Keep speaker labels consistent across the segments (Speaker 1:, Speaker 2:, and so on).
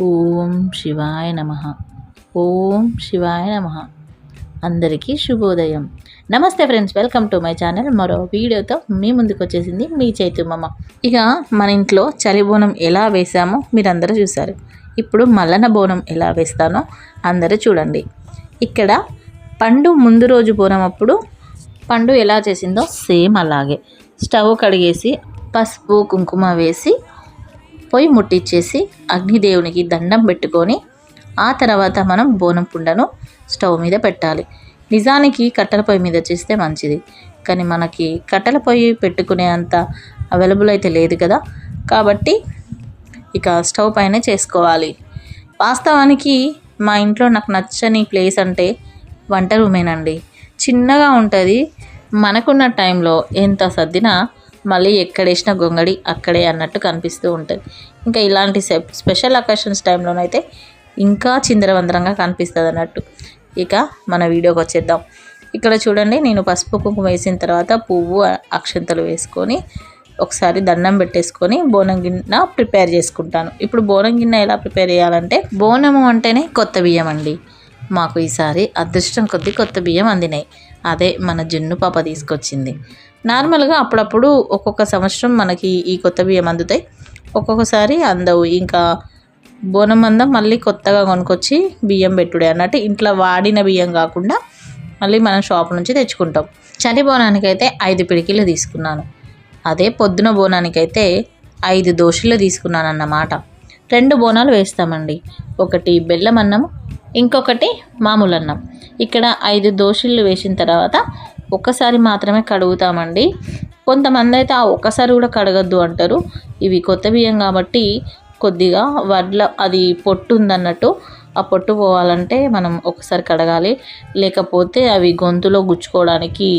Speaker 1: ఓం శివాయ నమ. ఓం శివాయ నమ. అందరికీ శుభోదయం. నమస్తే friends welcome to my channel. మరో వీడియోతో మీ ముందుకు వచ్చేసింది మీ చైతుమమ్మ ఇక మన ఇంట్లో చలి బోనం ఎలా వేసామో మీరందరూ చూసారు ఇప్పుడు మల్లన బోనం ఎలా వేస్తానో అందరూ చూడండి. ఇక్కడ పండు ముందు రోజు బోనం అప్పుడు పండు ఎలా చేసిందో సేమ్ అలాగే. స్టవ్ కడిగేసి పసుపు కుంకుమ వేసి పొయ్యి ముట్టించేసి అగ్నిదేవునికి దండం పెట్టుకొని ఆ తర్వాత మనం బోనం పుండను స్టవ్ మీద పెట్టాలి. నిజానికి కట్టెల పొయ్యి మీద చేస్తే మంచిది. కానీ మనకి కట్టెల పొయ్యి పెట్టుకునే అంత అవైలబుల్ అయితే లేదు కదా. కాబట్టి ఇక స్టవ్ పైన చేసుకోవాలి. వాస్తవానికి మా ఇంట్లో నాకు నచ్చని ప్లేస్ అంటే వంట రూమేనండి. చిన్నగా ఉంటుంది. మనకున్న టైంలో ఎంత సర్దినా మళ్ళీ ఎక్కడేసిన గొంగడి అక్కడే అన్నట్టు కనిపిస్తూ ఉంటుంది. ఇంకా ఇలాంటి స్పెషల్ అకేషన్స్ టైంలోనైతే ఇంకా చిందరవందరంగా కనిపిస్తుంది అన్నట్టు ఇక మన వీడియోకి వచ్చేద్దాం. ఇక్కడ చూడండి నేను పసుపు కుంకుమ వేసిన తర్వాత పువ్వు అక్షంతలు వేసుకొని ఒకసారి దండం పెట్టేసుకొని బోనం గిన్నె ప్రిపేర్ చేసుకుంటాను. ఇప్పుడు బోనం గిన్నె ఎలా ప్రిపేర్ చేయాలంటే బోనము అంటేనే కొత్త బియ్యం అండి. మాకు ఈసారి అదృష్టం కొద్దీ కొత్త బియ్యం అందినాయి. అదే మన జున్ను పాప తీసుకొచ్చింది. నార్మల్గా అప్పుడప్పుడు ఒక్కొక్క సంవత్సరం మనకి ఈ కొత్త బియ్యం అందుతాయి. ఒక్కొక్కసారి అందవు. ఇంకా బోనం అందం మళ్ళీ కొత్తగా కొనుక్కొచ్చి బియ్యం పెట్టుడే అన్నట్టు ఇంట్లో వాడిన బియ్యం కాకుండా మళ్ళీ మనం షాప్ నుంచి తెచ్చుకుంటాం. చలి బోనానికి అయితే ఐదు పిడికిలు తీసుకున్నాను. అదే పొద్దున బోనానికైతే ఐదు దోశలు తీసుకున్నాను అన్నమాట రెండు బోనాలు వేస్తామండి. ఒకటి బెల్లం అన్నం ఇంకొకటి మామూలు అన్నం ఇక్కడ ఐదు దోశలు వేసిన తర్వాత ఒక్కసారి మాత్రమే కడుగుతామండి. కొంతమంది అయితే ఆ ఒక్కసారి కూడా కడగద్దు అంటారు. ఇవి కొత్త బియ్యం కాబట్టి కొద్దిగా వడ్ల అది పొట్టు ఉందన్నట్టు ఆ పొట్టు పోవాలంటే మనం ఒకసారి కడగాలి. లేకపోతే అవి గొంతులో గుచ్చుకోవడానికి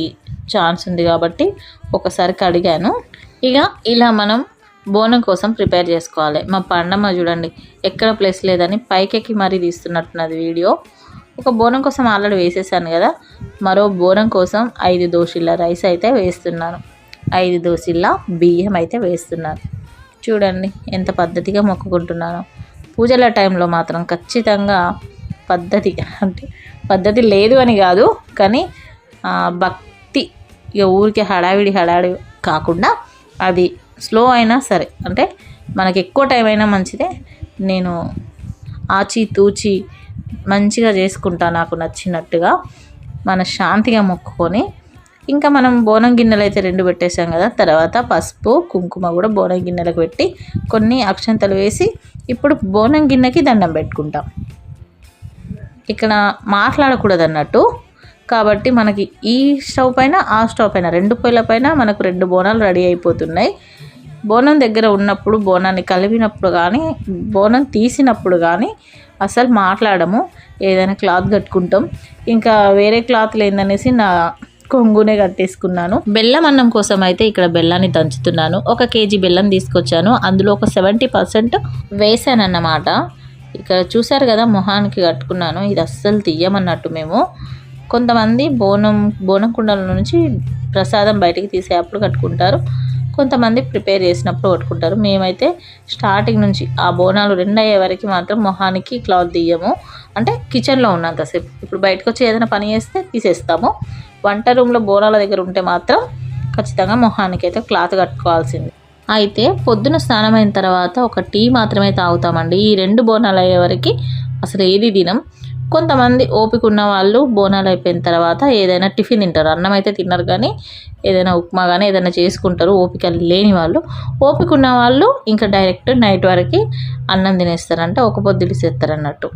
Speaker 1: ఛాన్స్ ఉంది కాబట్టి ఒకసారి కడిగాను. ఇక ఇలా మనం బోనం కోసం ప్రిపేర్ చేసుకోవాలి. మా పండమ్మ చూడండి ఎక్కడ ప్లేస్ లేదని పైకెక్కి మరీ తీస్తున్నట్టున్నది వీడియో. ఒక బోనం కోసం ఆల్రెడీ వేసేసాను కదా. మరో బోనం కోసం ఐదు దోశల రైస్ అయితే వేస్తున్నాను. ఐదు దోశల బియ్యం అయితే వేస్తున్నాను. చూడండి ఎంత పద్ధతిగా మొక్కుకుంటున్నాను. పూజల టైంలో మాత్రం ఖచ్చితంగా పద్ధతి అంటే పద్ధతి లేదు అని కాదు కానీ భక్తి ఇక ఊరికి హడావిడి హడావిడి కాకుండా అది స్లో అయినా సరే అంటే మనకి ఎక్కువ టైం అయినా మంచిదే. నేను ఆచి తూచి మంచిగా చేసుకుంటా నాకు నచ్చినట్టుగా మన శాంతిగా మొక్కుకొని ఇంకా మనం బోనం గిన్నెలు అయితే రెండు పెట్టేసాం కదా తర్వాత పసుపు కుంకుమ కూడా బోనం గిన్నెలకు పెట్టి కొన్ని అక్షంతలు వేసి ఇప్పుడు బోనం గిన్నెకి దండం పెట్టుకుంటాం. ఇక్కడ మాట్లాడకూడదు అన్నట్టు కాబట్టి మనకి ఈ స్టవ్ పైన ఆ స్టవ్ పైన రెండు పొయ్యిల పైన మనకు రెండు బోనాలు రెడీ అయిపోతున్నాయి. బోనం దగ్గర ఉన్నప్పుడు బోనాన్ని కలిపినప్పుడు కానీ బోనం తీసినప్పుడు కానీ అసలు మాట్లాడము ఏదైనా క్లాత్ కట్టుకుంటాం. ఇంకా వేరే క్లాత్ లేదనేసి నా కొంగునే కట్టేసుకున్నాను. బెల్లం అన్నం కోసం అయితే ఇక్కడ బెల్లాన్ని దంచుతున్నాను. ఒక కేజీ బెల్లం తీసుకొచ్చాను. అందులో ఒక సెవెంటీ పర్సెంట్ వేసానన్నమాట ఇక్కడ చూసారు కదా మొహానికి కట్టుకున్నాను. ఇది అస్సలు తీయమన్నట్టు మేము. కొంతమంది బోనం బోనం కుండల నుంచి ప్రసాదం బయటికి తీసే అప్పుడు కట్టుకుంటారు. కొంతమంది ప్రిపేర్ చేసినప్పుడు కొట్టుకుంటారు. మేమైతే స్టార్టింగ్ నుంచి ఆ బోనాలు రెండు అయ్యే వరకు మాత్రం మొహానికి క్లాత్ తీయము. అంటే కిచెన్లో ఉన్నంతసేపు ఇప్పుడు బయటకు వచ్చి ఏదైనా పని చేస్తే తీసేస్తాము. వంట రూమ్లో బోనాల దగ్గర ఉంటే మాత్రం ఖచ్చితంగా మొహానికి అయితే క్లాత్ కట్టుకోవాల్సింది. అయితే పొద్దున స్నానం అయిన తర్వాత ఒక టీ మాత్రమే తాగుతామండి. ఈ రెండు బోనాలు అయ్యే వరకు అసలు ఏది దినం కొంతమంది ఓపిక ఉన్న వాళ్ళు బోనాలు అయిపోయిన తర్వాత ఏదైనా టిఫిన్ తింటారు. అన్నం అయితే తిన్నారు కానీ ఏదైనా ఉప్మా కానీ ఏదైనా చేసుకుంటారు. ఓపిక లేని వాళ్ళు. ఓపిక ఉన్న వాళ్ళు ఇంకా డైరెక్ట్ నైట్ వరకు అన్నం తినేస్తారంటే. ఒక పొద్దులు చేస్తారు అన్నట్టు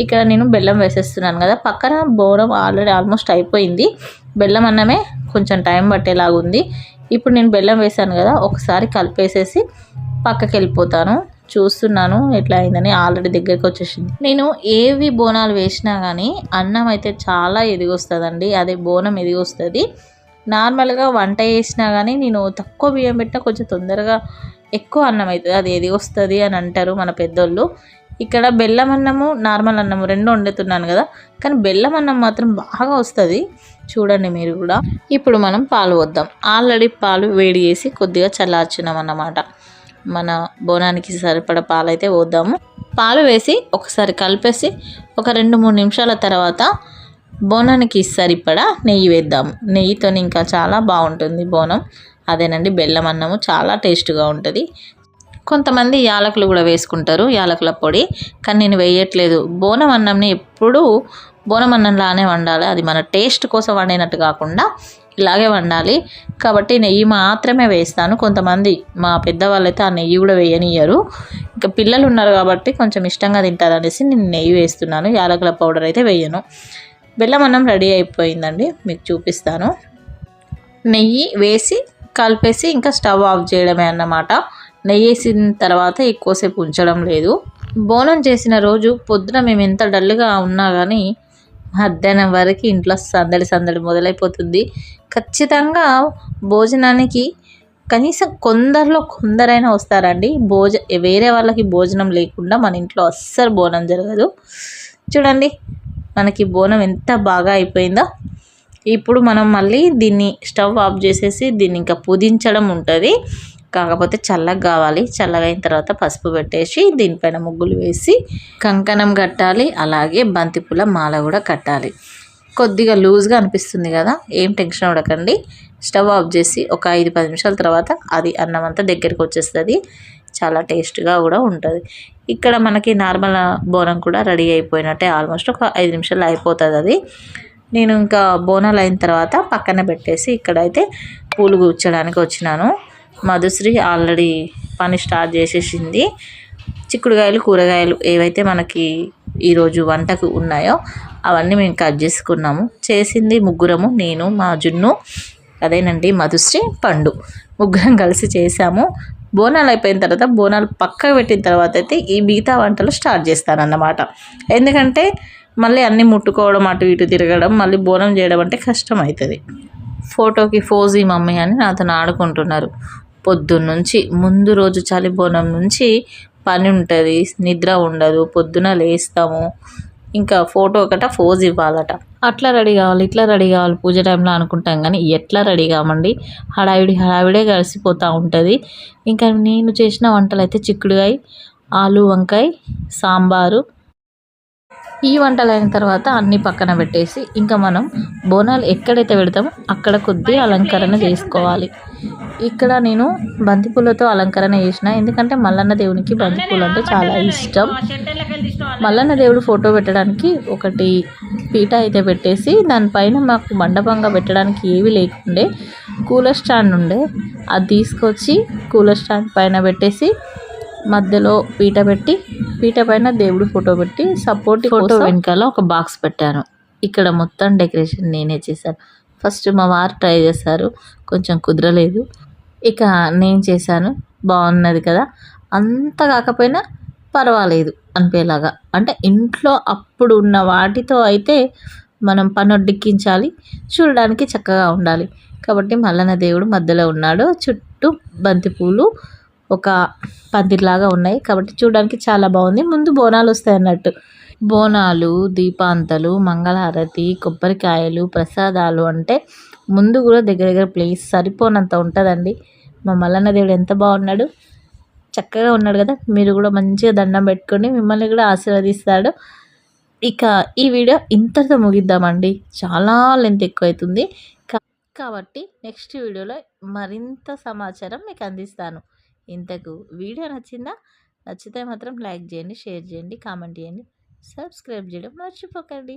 Speaker 1: ఇక్కడ నేను బెల్లం వేసేస్తున్నాను కదా. పక్కన బోనం ఆల్రెడీ ఆల్మోస్ట్ అయిపోయింది. బెల్లం అన్నమే కొంచెం టైం పట్టేలాగుంది. ఇప్పుడు నేను బెల్లం వేసాను కదా. ఒకసారి కలిపేసేసి పక్కకి వెళ్ళిపోతాను చూస్తున్నాను ఎట్లా అయిందని ఆల్రెడీ దగ్గరికి వచ్చేసింది. నేను ఏవి బోనాలు వేసినా కానీ అన్నం అయితే చాలా ఎదిగొస్తుందండి. అదే బోనం ఎదిగొస్తుంది. నార్మల్గా వంట చేసినా కానీ నేను తక్కువ బియ్యం పెట్టినా కొంచెం తొందరగా ఎక్కువ అన్నం అవుతుంది అది ఎదిగొస్తుంది అని అంటారు మన పెద్దోళ్ళు. ఇక్కడ బెల్లం అన్నము నార్మల్ అన్నము రెండు వండుతున్నాను కదా. కానీ బెల్లం అన్నం మాత్రం బాగా వస్తుంది. చూడండి మీరు కూడా. ఇప్పుడు మనం పాలు వద్దాం. ఆల్రెడీ పాలు వేడి చేసి కొద్దిగా చల్లార్చున్నాం అన్నమాట మన బోనానికి సరిపడ పాలైతే పోద్దాము. పాలు వేసి ఒకసారి కలిపేసి ఒక రెండు మూడు నిమిషాల తర్వాత బోనానికి సరిపడా నెయ్యి వేద్దాము. నెయ్యితో ఇంకా చాలా బాగుంటుంది బోనం. అదేనండి బెల్లం అన్నము చాలా టేస్ట్గా ఉంటుంది. కొంతమంది యాలకులు కూడా వేసుకుంటారు యాలకుల పొడి. కానీ నేను వేయట్లేదు. బోనం అన్నంని ఎప్పుడూ బోనం అన్నంలానే వండాలి. అది మన టేస్ట్ కోసం వండినట్టు కాకుండా ఇలాగే వండాలి. కాబట్టి నెయ్యి మాత్రమే వేస్తాను. కొంతమంది మా పెద్దవాళ్ళు అయితే ఆ నెయ్యి కూడా వేయనియ్యరు. ఇంకా పిల్లలు ఉన్నారు కాబట్టి కొంచెం ఇష్టంగా తింటారనేసి నేను నెయ్యి వేస్తున్నాను. యాలకుల పౌడర్ అయితే వేయను. బెల్లం అన్నం రెడీ అయిపోయిందండి. మీకు చూపిస్తాను. నెయ్యి వేసి కలిపేసి ఇంకా స్టవ్ ఆఫ్ చేయడమే అన్నమాట. నెయ్యి వేసిన తర్వాత ఎక్కువసేపు ఉంచడం లేదు. బోనం చేసిన రోజు పొద్దున మేము ఎంత డల్గా ఉన్నా కానీ మధ్యాహ్నం వరకు ఇంట్లో సందడి సందడి మొదలైపోతుంది. ఖచ్చితంగా భోజనానికి కనీసం కొందరిలో కొందరైనా వస్తారండి. భోజ వేరే వాళ్ళకి భోజనం లేకుండా మన ఇంట్లో అస్సలు బోనం జరగదు. చూడండి మనకి బోనం ఎంత బాగా అయిపోయిందో. ఇప్పుడు మనం మళ్ళీ దీన్ని స్టవ్ ఆఫ్ చేసేసి దీన్ని ఇంకా పుదించడం ఉంటుంది. కాకపోతే చల్లగా కావాలి. చల్లగా అయిన తర్వాత పసుపు పెట్టేసి దీనిపైన ముగ్గులు వేసి కంకణం కట్టాలి. అలాగే బంతిపూల మాల కూడా కట్టాలి. కొద్దిగా లూజ్గా అనిపిస్తుంది కదా ఏం టెన్షన్ ఉండకండి స్టవ్ ఆఫ్ చేసి ఒక ఐదు పది నిమిషాల తర్వాత అది అన్నం అంతా దగ్గరికి వచ్చేస్తుంది. చాలా టేస్ట్గా కూడా ఉంటుంది. ఇక్కడ మనకి నార్మల్ బోనం కూడా రెడీ అయిపోయినట్టే ఆల్మోస్ట్ ఒక ఐదు నిమిషాలు అయిపోతుంది అది. నేను ఇంకా బోనాలు అయిన తర్వాత పక్కన పెట్టేసి ఇక్కడైతే పూలు కూర్చోడానికి వచ్చినాను. మధుశ్రీ ఆల్రెడీ పని స్టార్ట్ చేసేసింది. చిక్కుడుకాయలు కూరగాయలు ఏవైతే మనకి ఈరోజు వంటకు ఉన్నాయో అవన్నీ మేము కట్ చేసుకున్నాము. చేసింది ముగ్గురము నేను మా జున్ను అదేనండి మధుశ్రీ పండు. ముగ్గురం కలిసి చేసాము. బోనాలు అయిపోయిన తర్వాత బోనాలు పక్కకు పెట్టిన తర్వాత అయితే ఈ మిగతా వంటలు స్టార్ట్ చేస్తానన్నమాట ఎందుకంటే మళ్ళీ అన్నీ ముట్టుకోవడం అటు ఇటు తిరగడం మళ్ళీ బోనం చేయడం అంటే కష్టం అవుతుంది. ఫోటోకి ఫోజీ మమ్మీ అని నాతో ఆడుకుంటున్నారు. పొద్దున్నుంచి ముందు రోజు చలిబోనం నుంచి పని ఉంటుంది నిద్ర ఉండదు పొద్దున లేస్తాము. ఇంకా ఫోటో ఒకట ఫోజ్ ఇవ్వాలట. అట్లా రెడీ కావాలి ఇట్లా రెడీ కావాలి పూజ టైంలో అనుకుంటాం కానీ ఎట్లా రెడీ కామండి? హడావిడి హడావిడే కలిసిపోతూ ఉంటుంది. ఇంకా నేను చేసిన వంటలు అయితే చిక్కుడుగాయ ఆలు వంకాయ సాంబారు ఈ వంటలు అయిన తర్వాత అన్నీ పక్కన పెట్టేసి ఇంకా మనం బోనాలు ఎక్కడైతే పెడతామో అక్కడ కొద్ది అలంకరణ చేసుకోవాలి. ఇక్కడ నేను బంతిపూలతో అలంకరణ చేసిన. ఎందుకంటే మల్లన్న దేవునికి బంతిపూలు అంటే చాలా ఇష్టం. మల్లన్న దేవుడు ఫోటో పెట్టడానికి ఒకటి పీట అయితే పెట్టేసి దానిపైన మాకు మండపంగా పెట్టడానికి ఏవి లేకుండే కూలర్ స్టాండ్ ఉండే. అది తీసుకొచ్చి కూలర్ స్టాండ్ పైన పెట్టేసి మధ్యలో పీట పెట్టి పీట పైన దేవుడి ఫోటో పెట్టి సపోర్ట్ ఫోటో వెనకాల ఒక బాక్స్ పెట్టాను. ఇక్కడ మొత్తం డెకరేషన్ నేనే చేశాను. ఫస్ట్ మా వారు ట్రై చేశారు కొంచెం కుదరలేదు. ఇక నేను చేశాను బాగున్నది కదా. అంత కాకపోయినా పర్వాలేదు అనిపేలాగా. అంటే ఇంట్లో అప్పుడు ఉన్న వాటితో అయితే మనం పనొడ్డెక్కించాలి చూడడానికి చక్కగా ఉండాలి. కాబట్టి మల్లన్న దేవుడు మధ్యలో ఉన్నాడు చుట్టూ బంతిపూలు ఒక పందిరిలాగా ఉన్నాయి. కాబట్టి చూడడానికి చాలా బాగుంది. ముందు బోనాలు వస్తాయి అన్నట్టు. బోనాలు దీపాంతలు మంగళహారతి కొబ్బరికాయలు ప్రసాదాలు అంటే ముందు కూడా దగ్గర దగ్గర ప్లేస్ సరిపోనంత ఉంటుందండి. మా మల్లన్న దేవుడు ఎంత బాగున్నాడు. చక్కగా ఉన్నాడు కదా. మీరు కూడా మంచిగా దండం పెట్టుకొని మిమ్మల్ని కూడా ఆశీర్వదిస్తాడు. ఇక ఈ వీడియో ఇంతటితో ముగిద్దామండి. చాలా లెంత్ ఎక్కువ అవుతుంది కాబట్టి నెక్స్ట్ వీడియోలో మరింత సమాచారం మీకు అందిస్తాను. ఇంతకు వీడియో నచ్చిందా? నచ్చితే మాత్రం లైక్ చేయండి షేర్ చేయండి కామెంట్ చేయండి సబ్స్క్రైబ్ చేయడం మర్చిపోకండి.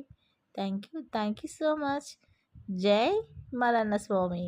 Speaker 1: Thank you thank you so much. జై మలన్న స్వామి.